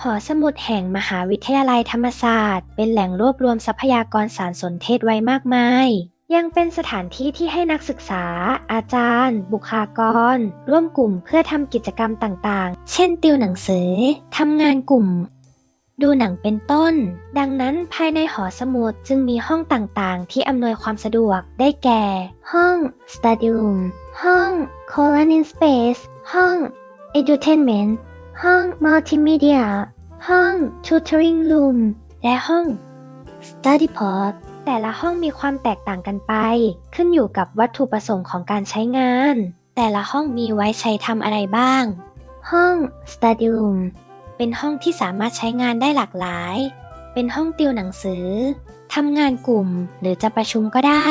หอสมุดแห่งมหาวิทยาลัยธรรมศาสตร์ เป็นแหล่งรวบรวมทรัพยากรสารสนเทศไว้มากมาย ยังเป็นสถานที่ที่ให้นักศึกษา อาจารย์ บุคลากร ร่วมกลุ่มเพื่อทำกิจกรรมต่างๆ เช่นติวหนังสือทำงานกลุ่ม ดูหนังเป็นต้น ดังนั้นภายในหอสมุดจึงมีห้องต่างๆ ที่อำนวยความสะดวกได้แก่ ห้อง study room ห้อง co-learning space ห้อง edutainment ห้อง multimedia ห้อง tutoring room และห้อง study pod แต่ละห้องมีความแตกต่างกันไป ขึ้นอยู่กับวัตถุประสงค์ของการใช้งาน แต่ละห้องมีไว้ใช้ทำอะไรบ้าง ห้อง study room เป็นห้องที่สามารถใช้งานได้หลากหลาย เป็นห้องติวหนังสือทำงานกลุ่มหรือจะประชุมก็ได้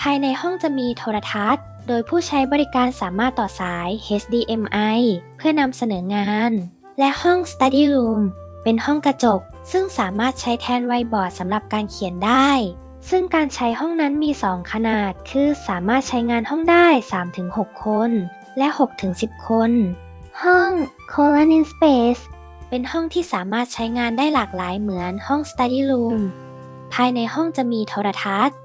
ภายในห้องจะมีโทรทัศน์ โดยผู้ใช้บริการสามารถต่อสาย HDMI เพื่อนำเสนองาน และห้อง Study Room เป็นห้องกระจก ซึ่งสามารถใช้แทนไวบอร์ดสำหรับการเขียนได้ ซึ่งการใช้ห้องนั้นมี 2 ขนาด คือสามารถใช้งานห้องได้ 3-6 คน และ 6-10 คน ห้อง Co-learning Space เป็นห้องที่สามารถใช้งานได้หลากหลายเหมือนห้อง Study Room ภายในห้องจะมีโทรทัศน์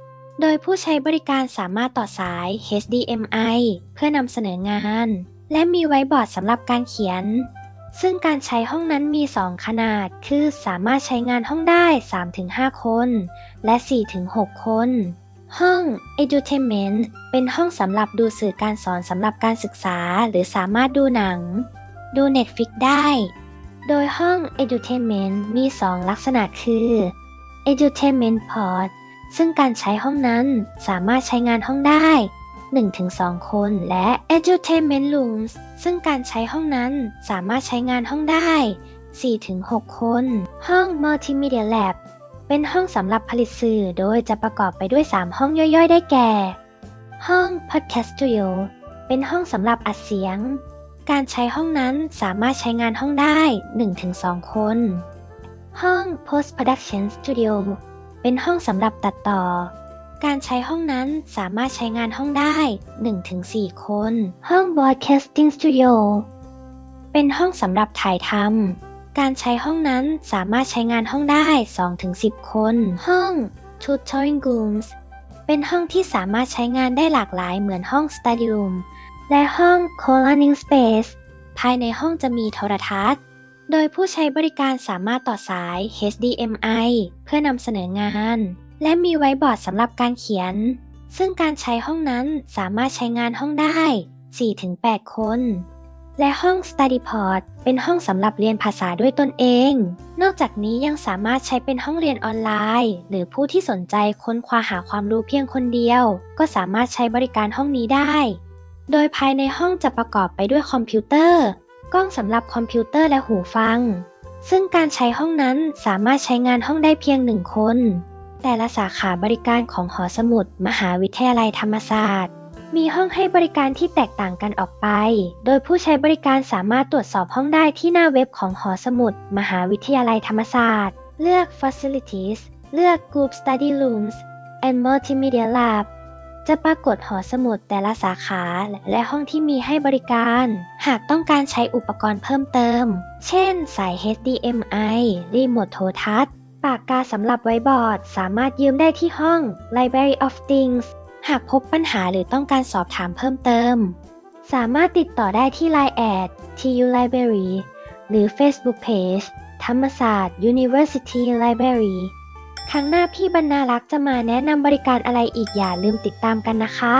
โดยผู้ใช้บริการสามารถต่อสาย HDMI เพื่อนำเสนองาน และมีไว้บอร์ดสำหรับการเขียน ซึ่งการใช้ห้องนั้นมี 2 ขนาด คือสามารถใช้งานห้องได้ 3-5 คน และ 4-6 คน ห้อง Edutainment เป็นห้องสำหรับดูสื่อการสอนสำหรับการศึกษา หรือสามารถดูหนัง ดู Netflix ได้ โดยห้อง Edutainment มี 2 ลักษณะคือ Edutainment Pod ซึ่งการใช้ห้องนั้นสามารถใช้งานห้องได้ 1-2 คนและ Edutainment Rooms ซึ่งการใช้ห้องนั้นสามารถใช้งานห้องได้ 4-6 คน ห้อง Multimedia Lab เป็นห้องสำหรับผลิตสื่อโดยจะประกอบไปด้วย 3 ห้องย่อยๆ ได้แก่ ห้อง Podcast Studio เป็นห้องสำหรับอัดเสียง การใช้ห้องนั้นสามารถใช้งานห้องได้ 1-2 คน ห้อง Post Production Studio เป็นห้องสำหรับตัดต่อ การใช้ห้องนั้นสามารถใช้งานห้องได้ 1-4 คน ห้อง Broadcasting Studio เป็นห้องสำหรับถ่ายทำ การใช้ห้องนั้นสามารถใช้งานห้องได้ 2-10 คน ห้อง Tutoring Rooms เป็นห้องที่สามารถใช้งานได้หลากหลายเหมือนห้อง Study Room และห้อง Co-learning Space ภายในห้องจะมีโทรทัศน์ โดยผู้ใช้บริการสามารถต่อสาย HDMI เพื่อนำเสนองาน และมีไว้บอร์ดสำหรับการเขียน ซึ่งการใช้ห้องนั้นสามารถใช้งานห้องได้ 4-8 คน และห้อง Study Pod เป็นห้องสำหรับเรียนภาษาด้วยตนเอง นอกจากนี้ยังสามารถใช้เป็นห้องเรียนออนไลน์ หรือผู้ที่สนใจค้นคว้าหาความรู้เพียงคนเดียว ก็สามารถใช้บริการห้องนี้ได้ โดยภายในห้องจะประกอบไปด้วยคอมพิวเตอร์ กล้องสำหรับคอมพิวเตอร์และหูฟัง ซึ่งการใช้ห้องนั้นสามารถใช้งานห้องได้เพียงหนึ่งคน แต่ละสาขาบริการของหอสมุด มหาวิทยาลัยธรรมศาสตร์ มีห้องให้บริการที่แตกต่างกันออกไป โดยผู้ใช้บริการสามารถตรวจสอบห้องได้ที่หน้าเว็บของหอสมุด มหาวิทยาลัยธรรมศาสตร์ เลือก Facilities เลือก Group Study Rooms and Multimedia Lab จะปรากฏหอสมุดแต่ละสาขาและห้องที่มีให้บริการ หากต้องการใช้อุปกรณ์เพิ่มเติม เช่น สาย HDMI รีโมทโทรทัศน์ ปากกาสำหรับไว้บอร์ด สามารถยืมได้ที่ห้อง Library of Things หากพบปัญหาหรือต้องการสอบถามเพิ่มเติม สามารถติดต่อได้ที่ Line แอด TU Library หรือ Facebook Page ธรรมศาสตร์ University Library ครั้งหน้าพี่บรรณารักษ์จะมาแนะนำบริการอะไรอีกอย่าลืมติดตามกันนะคะ